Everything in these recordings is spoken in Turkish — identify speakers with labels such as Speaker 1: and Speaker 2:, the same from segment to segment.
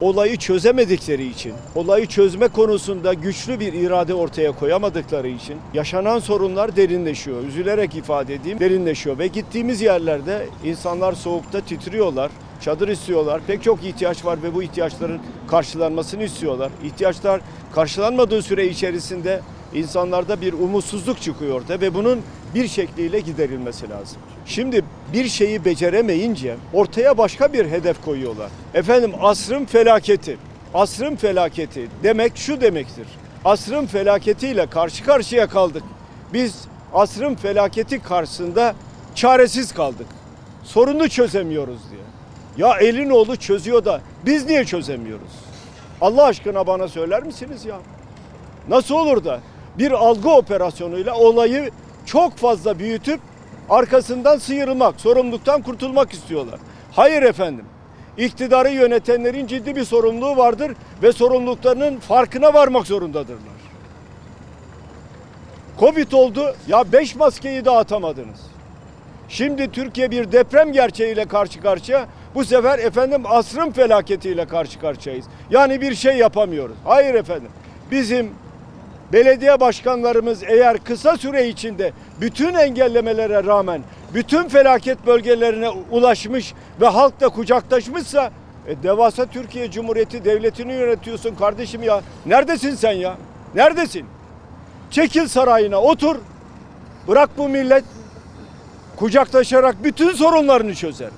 Speaker 1: olayı çözemedikleri için, olayı çözme konusunda güçlü bir irade ortaya koyamadıkları için yaşanan sorunlar derinleşiyor. Üzülerek ifade edeyim, derinleşiyor ve gittiğimiz yerlerde insanlar soğukta titriyorlar. Çadır istiyorlar. Pek çok ihtiyaç var ve bu ihtiyaçların karşılanmasını istiyorlar. İhtiyaçlar karşılanmadığı süre içerisinde insanlarda bir umutsuzluk çıkıyor ortaya ve bunun bir şekliyle giderilmesi lazım. Şimdi bir şeyi beceremeyince ortaya başka bir hedef koyuyorlar. Efendim asrın felaketi. Asrın felaketi demek şu demektir. Asrın felaketiyle karşı karşıya kaldık. Biz asrın felaketi karşısında çaresiz kaldık. Sorunu çözemiyoruz diye. Ya Elinoğlu çözüyor da biz niye çözemiyoruz? Allah aşkına bana söyler misiniz ya? Nasıl olur da bir algı operasyonuyla olayı çok fazla büyütüp arkasından sıyrılmak, sorumluluktan kurtulmak istiyorlar. Hayır efendim. İktidarı yönetenlerin ciddi bir sorumluluğu vardır ve sorumluluklarının farkına varmak zorundadırlar. Covid oldu. Ya 5 maskeyi dağıtamadınız. Şimdi Türkiye bir deprem gerçeğiyle karşı karşıya. Bu sefer efendim asrın felaketiyle karşı karşıyayız. Yani bir şey yapamıyoruz. Hayır efendim. Bizim belediye başkanlarımız eğer kısa süre içinde bütün engellemelere rağmen bütün felaket bölgelerine ulaşmış ve halkla kucaklaşmışsa e, devasa Türkiye Cumhuriyeti devletini yönetiyorsun kardeşim ya. Neredesin sen ya? Neredesin? Çekil sarayına otur. Bırak bu millet kucaklaşarak bütün sorunlarını çözer.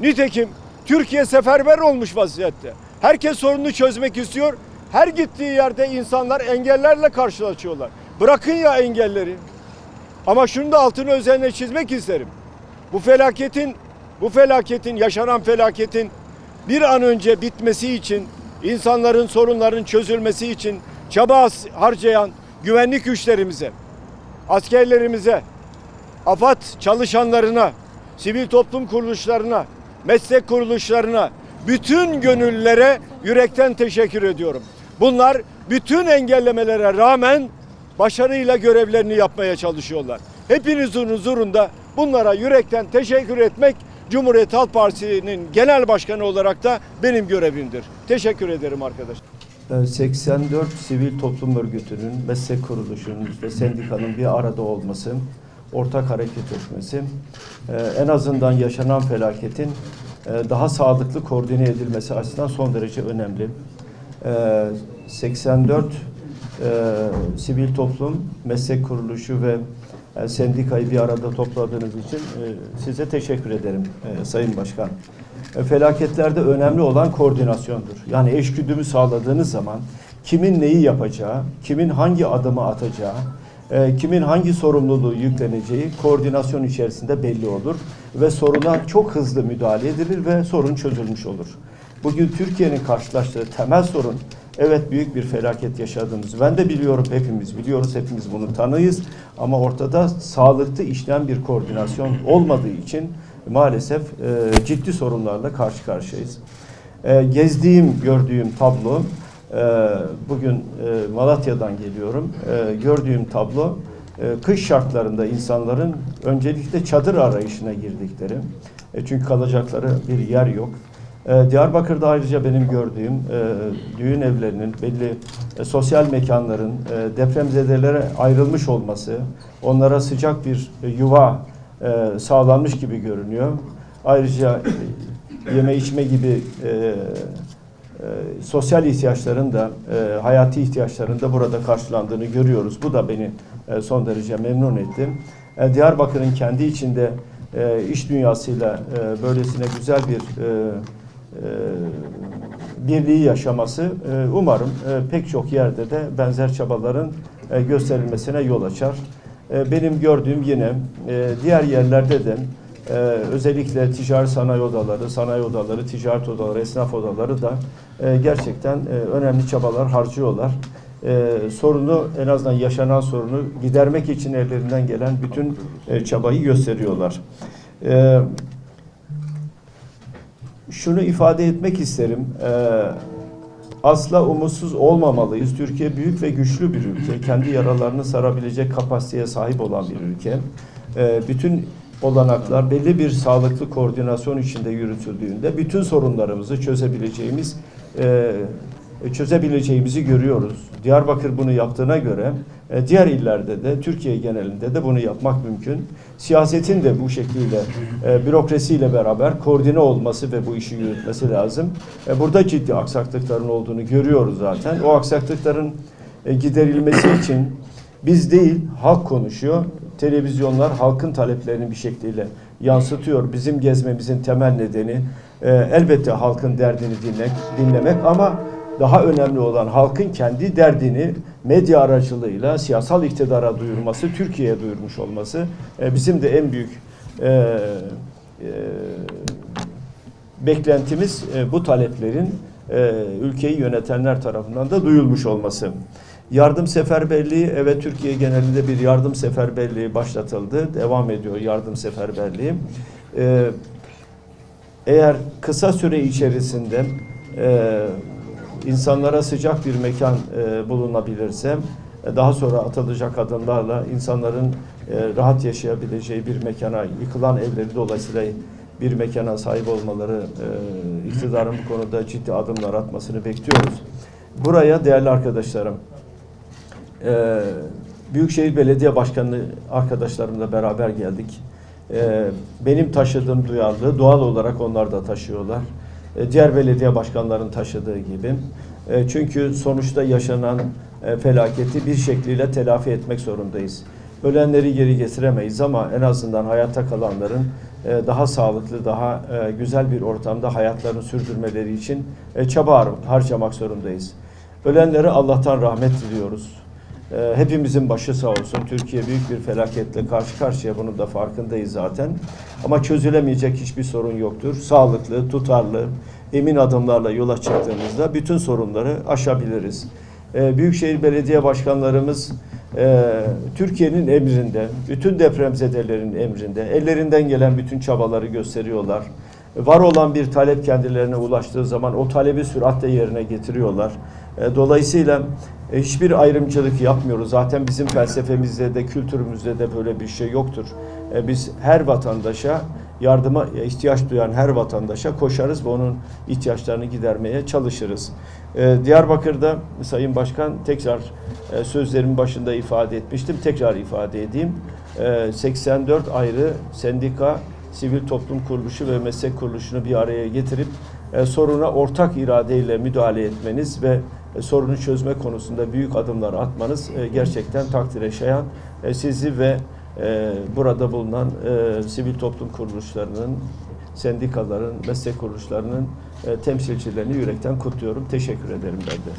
Speaker 1: Nitekim Türkiye seferber olmuş vaziyette. Herkes sorununu çözmek istiyor. Her gittiği yerde insanlar engellerle karşılaşıyorlar. Bırakın ya engelleri. Ama şunu da altını özenle çizmek isterim. Bu felaketin, bu felaketin, yaşanan felaketin bir an önce bitmesi için, insanların sorunlarının çözülmesi için çaba harcayan güvenlik güçlerimize, askerlerimize, AFAD çalışanlarına, sivil toplum kuruluşlarına, meslek kuruluşlarına, bütün gönüllere yürekten teşekkür ediyorum. Bunlar bütün engellemelere rağmen başarıyla görevlerini yapmaya çalışıyorlar. Hepinizin huzurunda bunlara yürekten teşekkür etmek Cumhuriyet Halk Partisi'nin genel başkanı olarak da benim görevimdir. Teşekkür ederim arkadaşlar.
Speaker 2: 84 sivil toplum örgütünün, meslek kuruluşunun ve sendikanın bir arada olması, ortak hareket etmesi, e, en azından yaşanan felaketin e, daha sağlıklı koordine edilmesi açısından son derece önemli. E, 84 e, sivil toplum, meslek kuruluşu ve e, sendikayı bir arada topladığınız için e, size teşekkür ederim e, Sayın Başkan. E, Felaketlerde önemli olan koordinasyondur. Yani eşgüdümü sağladığınız zaman kimin neyi yapacağı, kimin hangi adımı atacağı, e, kimin hangi sorumluluğu yükleneceği koordinasyon içerisinde belli olur ve soruna çok hızlı müdahale edilir ve sorun çözülmüş olur. Bugün Türkiye'nin karşılaştığı temel sorun evet büyük bir felaket yaşadığımız. Ben de biliyorum hepimiz biliyoruz hepimiz bunu tanıyız ama ortada sağlıklı işleyen bir koordinasyon olmadığı için maalesef e, ciddi sorunlarla karşı karşıyayız. E, gezdiğim, gördüğüm tablo e, bugün e, Malatya'dan geliyorum. E, gördüğüm tablo e, kış şartlarında insanların öncelikle çadır arayışına girdikleri. E, çünkü kalacakları bir yer yok. E, Diyarbakır'da ayrıca benim gördüğüm e, düğün evlerinin belli e, sosyal mekanların e, depremzedelere ayrılmış olması, onlara sıcak bir e, yuva sağlanmış gibi görünüyor. Ayrıca yeme içme gibi sosyal ihtiyaçların da hayati ihtiyaçların da burada karşılandığını görüyoruz. Bu da beni son derece memnun etti. Diyarbakır'ın kendi içinde iş dünyasıyla böylesine güzel bir birliği yaşaması e, umarım e, pek çok yerde de benzer çabaların e, gösterilmesine yol açar. Benim gördüğüm yine diğer yerlerde de özellikle ticari sanayi odaları, sanayi odaları, ticaret odaları, esnaf odaları da gerçekten önemli çabalar harcıyorlar. Sorunu en azından yaşanan sorunu gidermek için ellerinden gelen bütün çabayı gösteriyorlar. E, şunu ifade etmek isterim. Ee, asla umutsuz olmamalıyız. Türkiye büyük ve güçlü bir ülke. Kendi yaralarını sarabilecek kapasiteye sahip olan bir ülke. Ee, bütün olanaklar belli bir sağlıklı koordinasyon içinde yürütüldüğünde bütün sorunlarımızı çözebileceğimiz e, çözebileceğimizi görüyoruz. Diyarbakır bunu yaptığına göre e, diğer illerde de Türkiye genelinde de bunu yapmak mümkün. Siyasetin de bu şekilde e, bürokrasiyle beraber koordine olması ve bu işi yürütmesi lazım. E, burada ciddi aksaklıkların olduğunu görüyoruz zaten. O aksaklıkların e, giderilmesi için biz değil halk konuşuyor. Televizyonlar halkın taleplerini bir şekliyle yansıtıyor. Bizim gezmemizin temel nedeni e, elbette halkın derdini dinlemek, dinlemek ama daha önemli olan halkın kendi derdini medya aracılığıyla siyasal iktidara duyurması, Türkiye'ye duyurmuş olması e, bizim de en büyük e, e, beklentimiz e, bu taleplerin e, ülkeyi yönetenler tarafından da duyulmuş olması. Yardım seferberliği, evet Türkiye genelinde bir yardım seferberliği başlatıldı. Devam ediyor yardım seferberliği. E, eğer kısa süre içerisinde e, insanlara sıcak bir mekan e, bulunabilirse, e, daha sonra atılacak adımlarla insanların e, rahat yaşayabileceği bir mekana, yıkılan evleri dolayısıyla bir mekana sahip olmaları, e, iktidarın bu konuda ciddi adımlar atmasını bekliyoruz. Buraya değerli arkadaşlarım, e, Büyükşehir Belediye Başkanı arkadaşlarımla beraber geldik. E, benim taşıdığım duyarlılığı doğal olarak onlar da taşıyorlar. E, diğer belediye başkanlarının taşıdığı gibi. E, çünkü sonuçta yaşanan e, felaketi bir şekliyle telafi etmek zorundayız. Ölenleri geri getiremeyiz ama en azından hayatta kalanların daha sağlıklı, daha güzel bir ortamda hayatlarını sürdürmeleri için çaba har- harcamak zorundayız. Ölenlere Allah'tan rahmet diliyoruz. Ee, Hepimizin başı sağ olsun. Türkiye büyük bir felaketle karşı karşıya bunun da farkındayız zaten. Ama çözülemeyecek hiçbir sorun yoktur. Sağlıklı, tutarlı, emin adımlarla yola çıktığımızda bütün sorunları aşabiliriz. Ee, Büyükşehir Belediye Başkanlarımız e, Türkiye'nin emrinde, bütün depremzedelerin emrinde, ellerinden gelen bütün çabaları gösteriyorlar. Var olan bir talep kendilerine ulaştığı zaman o talebi süratle yerine getiriyorlar. E, Dolayısıyla e, hiçbir ayrımcılık yapmıyoruz. Zaten bizim felsefemizde de kültürümüzde de böyle bir şey yoktur. E, Biz her vatandaşa yardıma ihtiyaç duyan her vatandaşa koşarız ve onun ihtiyaçlarını gidermeye çalışırız. E, Diyarbakır'da Sayın Başkan tekrar e, sözlerimin başında ifade etmiştim. Tekrar ifade edeyim. E, 84 ayrı sendika, sivil toplum kuruluşu ve meslek kuruluşunu bir araya getirip e, soruna ortak iradeyle müdahale etmeniz ve e, sorunu çözme konusunda büyük adımlar atmanız e, gerçekten takdire şayan. E, sizi ve burada bulunan sivil toplum kuruluşlarının, sendikaların, meslek kuruluşlarının temsilcilerini yürekten kutluyorum. Teşekkür ederim ben de.